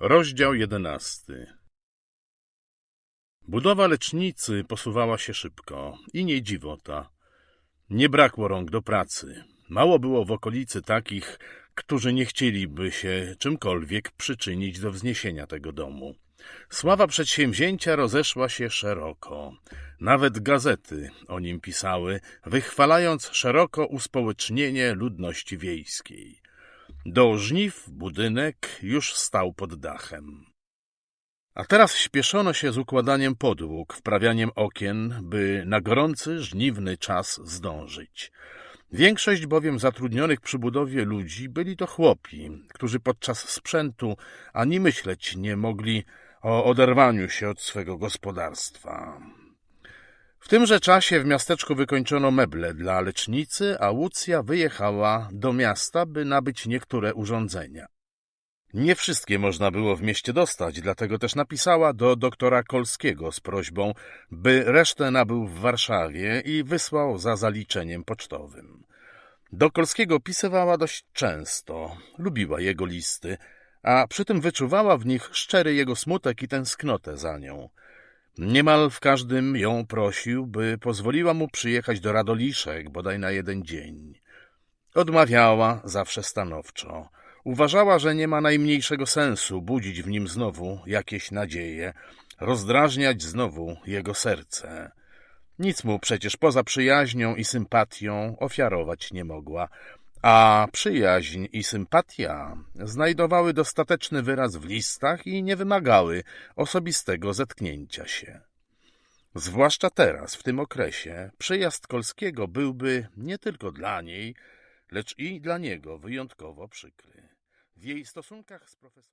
Rozdział jedenasty Budowa lecznicy posuwała się szybko i nie dziwota. Nie brakło rąk do pracy. Mało było w okolicy takich, którzy nie chcieliby się czymkolwiek przyczynić do wzniesienia tego domu. Sława przedsięwzięcia rozeszła się szeroko. Nawet gazety o nim pisały, wychwalając szeroko uspołecznienie ludności wiejskiej. Do żniw budynek już stał pod dachem. A teraz śpieszono się z układaniem podłóg, wprawianiem okien, by na gorący, żniwny czas zdążyć. Większość bowiem zatrudnionych przy budowie ludzi byli to chłopi, którzy podczas sprzętu ani myśleć nie mogli o oderwaniu się od swego gospodarstwa. W tymże czasie w miasteczku wykończono meble dla lecznicy, a Łucja wyjechała do miasta, by nabyć niektóre urządzenia. Nie wszystkie można było w mieście dostać, dlatego też napisała do doktora Kolskiego z prośbą, by resztę nabył w Warszawie i wysłał za zaliczeniem pocztowym. Do Kolskiego pisywała dość często, lubiła jego listy, a przy tym wyczuwała w nich szczery jego smutek i tęsknotę za nią. Niemal w każdym ją prosił, by pozwoliła mu przyjechać do Radoliszek bodaj na jeden dzień. Odmawiała zawsze stanowczo. Uważała, że nie ma najmniejszego sensu budzić w nim znowu jakieś nadzieje, rozdrażniać znowu jego serce. Nic mu przecież poza przyjaźnią i sympatią ofiarować nie mogła, a przyjaźń i sympatia znajdowały dostateczny wyraz w listach i nie wymagały osobistego zetknięcia się. Zwłaszcza teraz, w tym okresie, przyjazd Kolskiego byłby nie tylko dla niej, lecz i dla niego wyjątkowo przykry. W jej stosunkach z profesorem